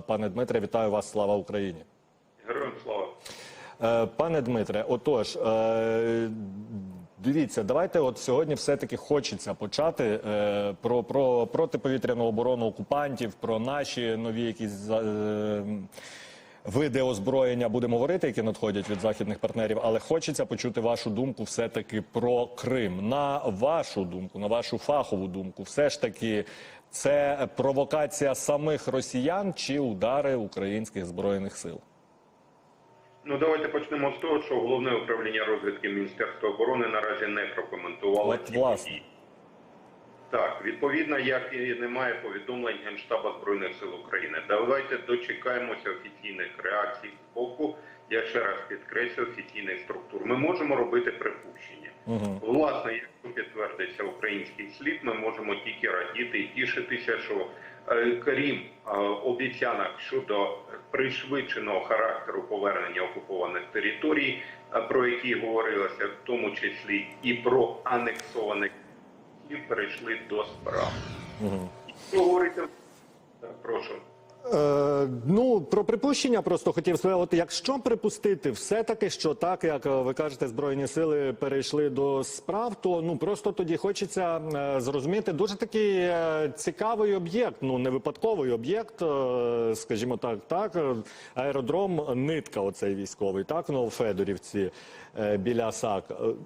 Пане Дмитре, вітаю вас. Слава Україні. Героям слава. Е, Пане Дмитре, отож, е, дивіться, давайте от сьогодні все-таки хочеться почати е, про, про протиповітряну оборону окупантів, про наші нові якісь види озброєння будемо говорити, які надходять від західних партнерів, але хочеться почути вашу думку все-таки про Крим. На вашу думку, на вашу фахову думку, все ж таки це провокація самих росіян чи удари українських збройних сил? Ну давайте почнемо з того, що головне управління розвідки Міністерства оборони наразі не прокоментувало ці події. Так, відповідно, як і немає повідомлень Генштаба Збройних сил України. Давайте дочекаємося офіційних реакцій з боку. Я ще раз підкреслю офіційних структур. Ми можемо робити припущення. Угу. Власне, якщо підтвердиться український слід, ми можемо тільки радіти і тішитися, що е, крім е, обіцянок щодо пришвидшеного характеру повернення окупованих територій, е, про які говорилося, в тому числі і про анексованих і перейшли до справ. Угу. Що говорити? Прошу. Е, ну про припущення просто хотів сказати, якщо припустити все таки, що так як е, ви кажете, збройні сили перейшли до справ, то ну просто тоді хочеться е, зрозуміти дуже такий цікавий об'єкт. Ну не випадковий об'єкт, скажімо так, так аеродром нитка, оцей військовий, так в Новофедорівці е, біля САК.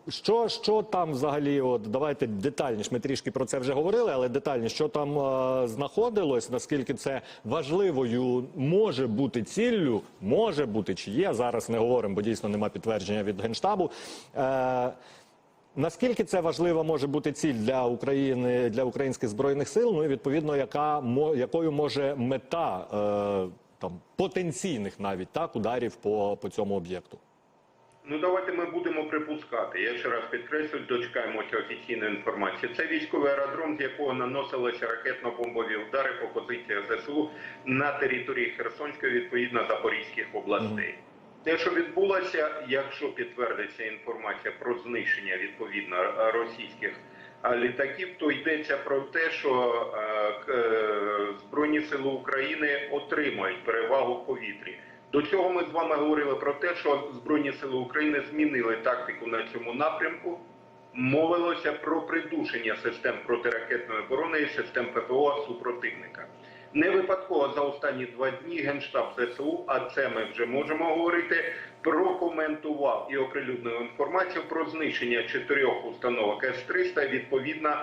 Що, що там взагалі? От давайте детальніше. Ми трішки про це вже говорили, але детальніше, що там знаходилось, наскільки це важливою може бути ціллю, може бути чи є. Зараз не говоримо, бо дійсно нема підтвердження від генштабу. Е, Наскільки це важлива може бути ціль для України для українських збройних сил? Ну і відповідно, яка якою може мета е, там потенційних навіть так ударів по, по цьому об'єкту? Ну давайте ми будемо припускати. Я ще раз підкреслю, дочекаємося офіційної інформації. Це військовий аеродром, з якого наносилися ракетно-бомбові удари по позиціях ЗСУ на території Херсонської, відповідно Запорізьких областей. Те, що відбулося, якщо підтвердиться інформація про знищення відповідно російських літаків, то йдеться про те, що е, е, Збройні сили України отримають перевагу в повітрі. До цього ми з вами говорили про те, що Збройні сили України змінили тактику на цьому напрямку. Мовилося про придушення систем протиракетної оборони і систем ППО супротивника. Не випадково за останні два дні Генштаб ЗСУ, а це ми вже можемо говорити, прокоментував і оприлюднив інформацію про знищення чотирьох установок С-300, відповідно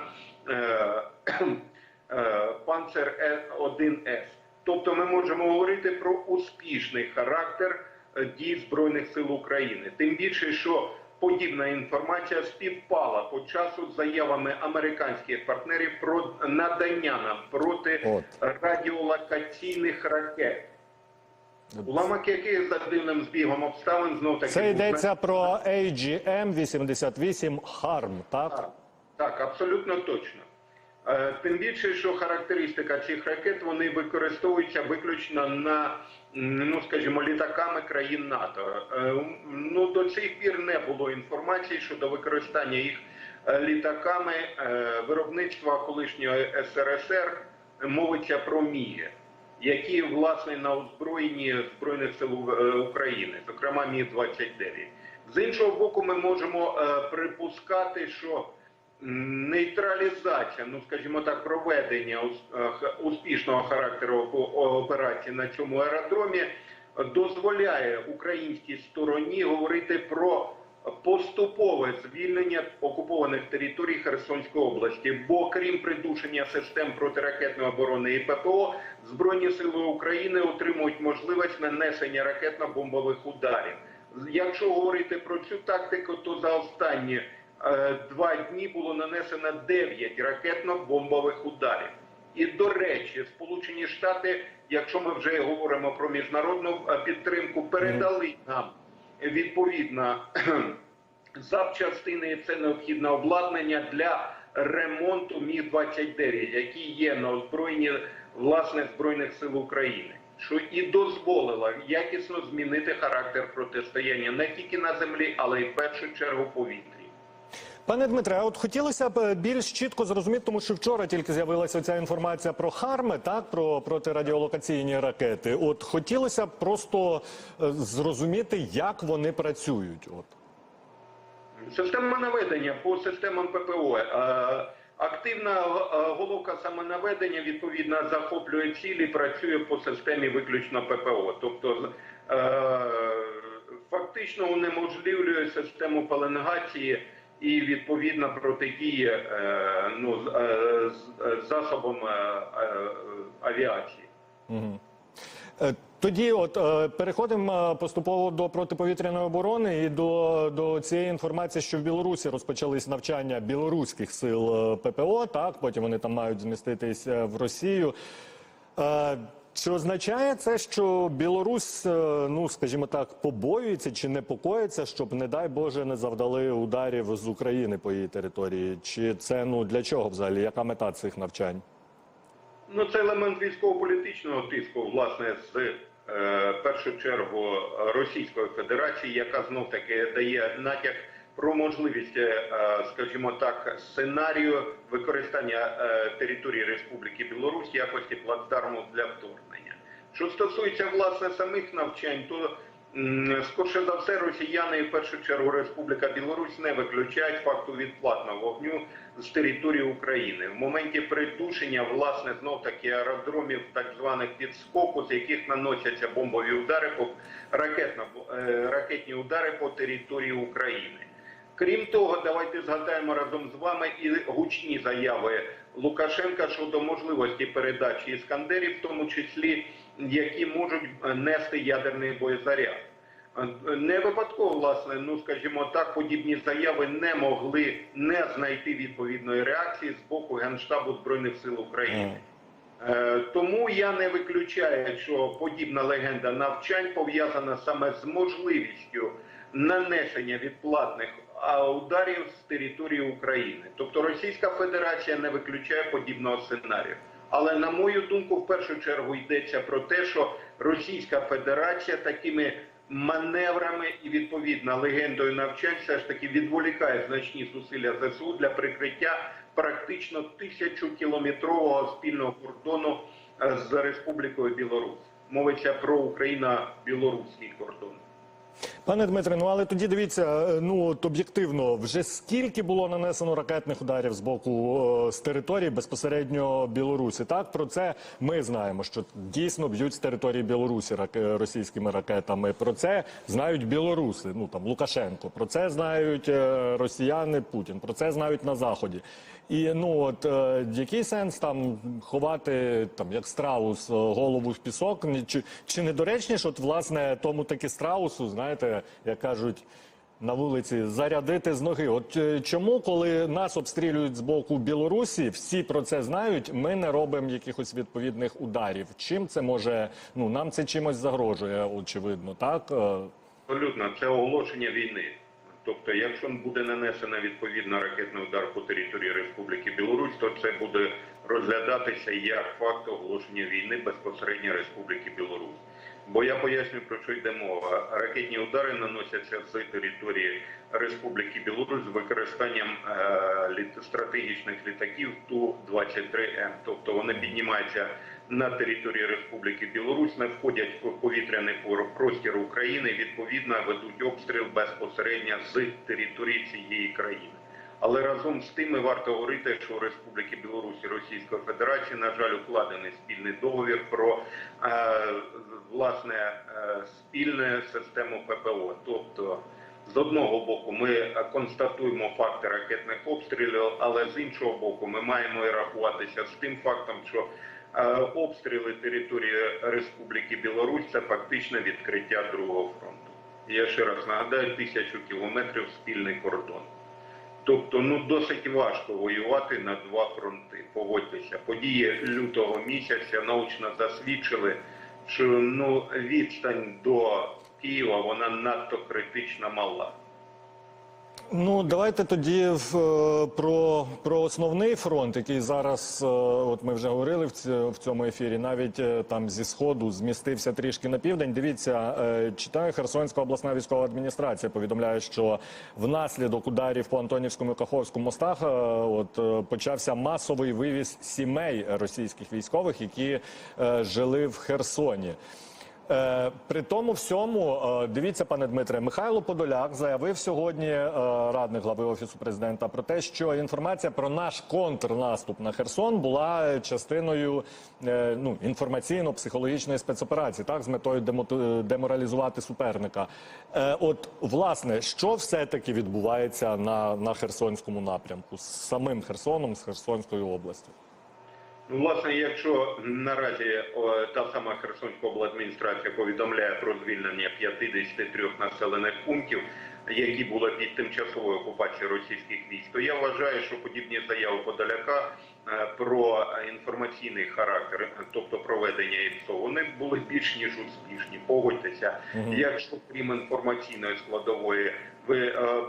е, е, Панцер 1С. Тобто ми можемо говорити про успішний характер е, дій Збройних сил України. Тим більше, що подібна інформація співпала по часу з заявами американських партнерів про надання нам проти От. радіолокаційних ракет. Уламок яких за дивним збігом обставин знов таки Це був йдеться про AGM-88 HARM, так? Так, так, абсолютно точно. Е, Тим більше, що характеристика цих ракет вони використовуються виключно на, ну скажімо, літаками країн НАТО. Е, Ну до цих пір не було інформації щодо використання їх е, літаками виробництва колишнього СРСР. Мовиться про Міги, які власне на озброєнні збройних сил України, зокрема Мі 29 З іншого боку, ми можемо припускати, що нейтралізація, ну скажімо так, проведення е, успішного характеру оп- операції на цьому аеродромі дозволяє українській стороні говорити про поступове звільнення окупованих територій Херсонської області. Бо крім придушення систем протиракетної оборони і ППО, збройні сили України отримують можливість нанесення ракетно-бомбових ударів. Якщо говорити про цю тактику, то за останні два дні було нанесено 9 ракетно-бомбових ударів. І до речі, Сполучені Штати, якщо ми вже говоримо про міжнародну е, підтримку, передали нам відповідно запчастини. і Це необхідне обладнання для ремонту Міг 29 які є на озброєнні власне збройних сил України. Що і дозволило якісно змінити характер протистояння не тільки на землі, але й в першу чергу повітрі. Пане Дмитре, а от хотілося б е, більш чітко зрозуміти, тому що вчора тільки з'явилася ця інформація про харми, так про протирадіолокаційні ракети. От хотілося б просто е, зрозуміти, як вони працюють. От. Система наведення по системам ППО. Е, Активна головка самонаведення відповідно захоплює цілі, працює по системі виключно ППО. Тобто фактично унеможливлює систему пеленгації і відповідно протидіє е, ну, е, е, засобам авіації. Тоді, от переходимо поступово до протиповітряної оборони і до, до цієї інформації, що в Білорусі розпочались навчання білоруських сил ППО. Так, потім вони там мають зміститись в Росію. Чи означає це, що Білорусь, е, ну скажімо так, побоюється чи непокоїться, щоб, не дай Боже, не завдали ударів з України по її території? Чи це ну для чого взагалі? Яка мета цих навчань? Ну, це елемент військово-політичного тиску, власне, з е, першу чергу Російської Федерації, яка знов таки дає натяк про можливість, е, скажімо так, сценарію використання е, території Республіки Білорусь якості плацдарму для вторгнення. Що стосується власне самих навчань, то скорше за все росіяни і в першу чергу Республіка Білорусь не виключають факту відплатного вогню з території України в моменті придушення власне знов таки аеродромів, так званих підскоку, з яких наносяться бомбові удари по ракетно, е, ракетні удари по території України. Крім того, давайте згадаємо разом з вами і гучні заяви Лукашенка щодо можливості передачі іскандерів, в тому числі які можуть е, нести ядерний боєзаряд. Е, Не випадково, власне, ну скажімо так, подібні заяви не могли не знайти відповідної реакції з боку Генштабу Збройних сил України. Е, Тому я не виключаю, що подібна легенда навчань пов'язана саме з можливістю нанесення відплатних ударів з території України. Тобто Російська Федерація не виключає подібного сценарію. Але на мою думку, в першу чергу йдеться про те, що Російська Федерація такими маневрами і відповідно легендою навчань все ж таки відволікає значні зусилля ЗСУ для прикриття практично тисячокілометрового спільного кордону е, з Республікою Білорусь. Мовиться про Україно-білоруський кордон. Пане Дмитре, ну але тоді дивіться, е, ну от об'єктивно, вже скільки було нанесено ракетних ударів з боку е, з території безпосередньо Білорусі? Так про це ми знаємо, що дійсно б'ють з території Білорусі раке- російськими ракетами. Про це знають білоруси. Ну там Лукашенко. Про це знають е, росіяни Путін. Про це знають на заході. І ну от е, який сенс там ховати там як страус голову в пісок? Чи, чи недоречніше, от власне тому таки страусу, знаєте, як кажуть на вулиці, зарядити з ноги? От е, чому, коли нас обстрілюють з боку Білорусі, всі про це знають, ми не робимо якихось відповідних ударів? Чим це може? Ну нам це чимось загрожує, очевидно, так. Е, Абсолютно, це оголошення війни. Тобто, якщо буде нанесено відповідно ракетний удар по території Республіки Білорусь, то це буде розглядатися як факт оголошення війни безпосередньо Республіки Білорусь. Бо я поясню про що йде мова. Ракетні удари наносяться з території Республіки Білорусь з використанням е, стратегічних літаків Ту-23М. Тобто вони піднімаються на території Республіки Білорусь, не входять в повітряний простір України. Відповідно, ведуть обстріл безпосередньо з території цієї країни. Але разом з тим варто говорити, що у Республіки Білорусь і Російської Федерації, на жаль, укладений спільний договір про е, власне е, спільну систему ППО. Тобто, з одного боку, ми констатуємо факти ракетних обстрілів, але з іншого боку, ми маємо і рахуватися з тим фактом, що е, обстріли території Республіки Білорусь це фактично відкриття другого фронту. Я ще раз нагадаю, тисячу кілометрів спільний кордон. Тобто, ну досить важко воювати на два фронти. Погодьтеся, події лютого місяця научно засвідчили, що ну відстань до Києва вона надто критично мала. Ну давайте тоді е, про, про основний фронт, який зараз, е, от ми вже говорили в, цьому ефірі, навіть е, там зі сходу змістився трішки на південь. Дивіться, читаю Херсонська обласна військова адміністрація. Повідомляє, що внаслідок ударів по Антонівському і Каховському мостах от почався масовий вивіз сімей російських військових, які жили в Херсоні. Е, При тому всьому, е, дивіться, пане Дмитре, Михайло Подоляк заявив сьогодні, е, радник глави офісу президента, про те, що інформація про наш контрнаступ на Херсон була частиною ну, інформаційно-психологічної спецоперації, так з метою демо- деморалізувати суперника. От власне, що все-таки відбувається на, на Херсонському напрямку з самим Херсоном, з Херсонською областю? Ну, власне, якщо наразі о, та сама Херсонська обладміністрація повідомляє про звільнення 53 населених пунктів, які були під тимчасовою окупацією російських військ, то я вважаю, що подібні заяви Подоляка е, про інформаційний характер, тобто проведення ІПСО, вони були більш ніж успішні. Погодьтеся, якщо крім інформаційної складової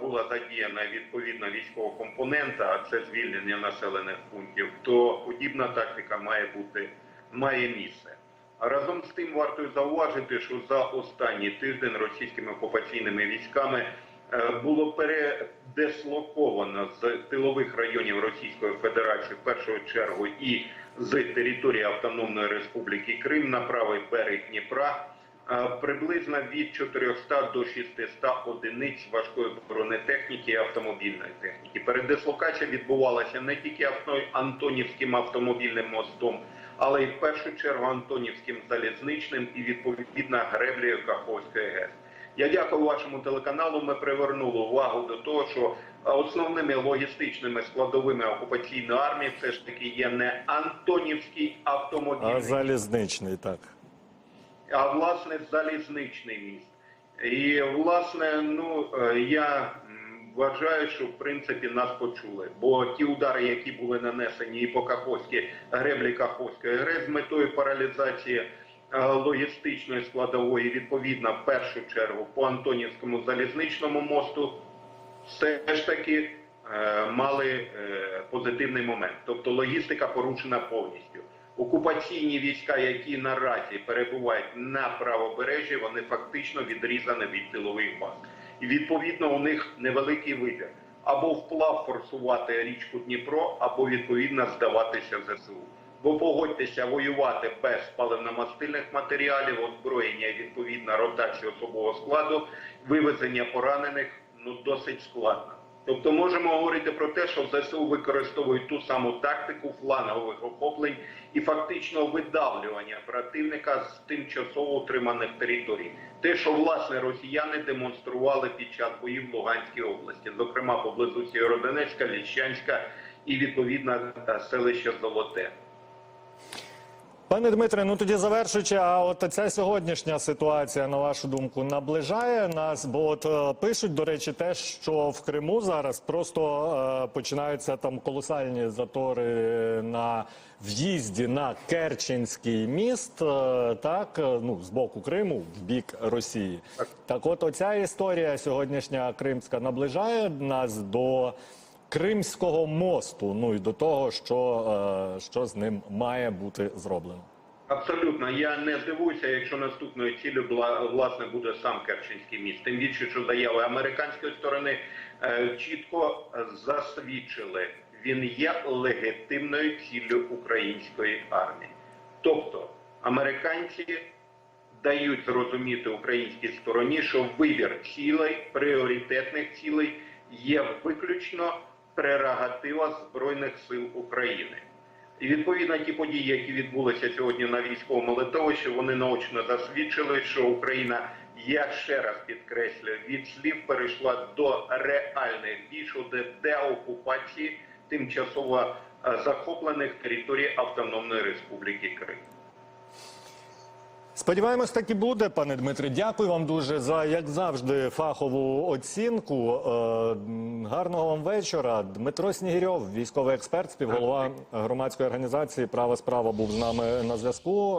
була задіяна відповідна військова компонента, а це звільнення населених пунктів, то подібна тактика має бути має місце. Разом з тим варто зауважити, що за останній тиждень російськими окупаційними військами е, було передислоковано з тилових районів Російської Федерації в першу чергу і з території Автономної Республіки Крим на правий берег Дніпра. Е, Приблизно від 400 до 600 одиниць важкої бронетехніки і автомобільної техніки. Передислокація відбувалася не тільки Антонівським автомобільним мостом, але й в першу чергу Антонівським залізничним і відповідно греблею Каховської ГЕС. Я дякую вашому телеканалу. Ми привернули увагу до того, що основними логістичними складовими окупаційної армії все ж таки є не Антонівський автомобільний А залізничний так. А власне залізничний міст. І власне, ну е, я вважаю, що в принципі нас почули. Бо ті удари, які були нанесені і по Каховській греблі Каховської ГРЕС з метою паралізації е, логістичної складової, відповідно, в першу чергу по Антонівському залізничному мосту, все ж таки е, мали позитивний момент. Тобто логістика порушена повністю. Окупаційні війська, які наразі перебувають на правобережжі, вони фактично відрізані від тилових баз. І відповідно у них невеликий вибір або вплав форсувати річку Дніпро, або відповідно здаватися ЗСУ. Бо погодьтеся, воювати без паливно-мастильних матеріалів, озброєння і відповідно ротації особового складу, вивезення поранених ну досить складно. Тобто можемо говорити про те, що ЗСУ використовують ту саму тактику флангових охоплень і фактично видавлювання противника з тимчасово утриманих територій. Те, що власне росіяни демонстрували під час боїв в Луганській області, зокрема поблизу Сєвєродонецька, Ліщанська і відповідно селище Золоте. Пане Дмитре, ну тоді завершуючи, а от ця сьогоднішня ситуація, на вашу думку, наближає нас? Бо от е, пишуть, до речі, те, що в Криму зараз просто е, починаються там колосальні затори на в'їзді на Керченський міст, е, так е, ну з боку Криму в бік Росії. Так, от оця історія сьогоднішня кримська наближає нас до. Кримського мосту, ну і до того, що, е, що з ним має бути зроблено. Абсолютно, я не здивуюся, якщо наступною ціллю власне буде сам Керченський міст. Тим більше, що заяви американської сторони е, чітко засвідчили, він є легітимною ціллю української армії. Тобто американці дають зрозуміти українській стороні, що вибір цілей, пріоритетних цілей є виключно прерогатива Збройних сил України. І відповідно ті події, які відбулися сьогодні на військовому литовищі, вони наочно засвідчили, що Україна, я ще раз підкреслюю, від слів перейшла до реальних дій щодо деокупації тимчасово е, захоплених територій Автономної Республіки Крим. Сподіваємось, так і буде, пане Дмитре. Дякую вам дуже за як завжди фахову оцінку. Е, Гарного вам вечора. Дмитро Снігирьов, військовий експерт, співголова громадської організації Права справа був з нами на зв'язку.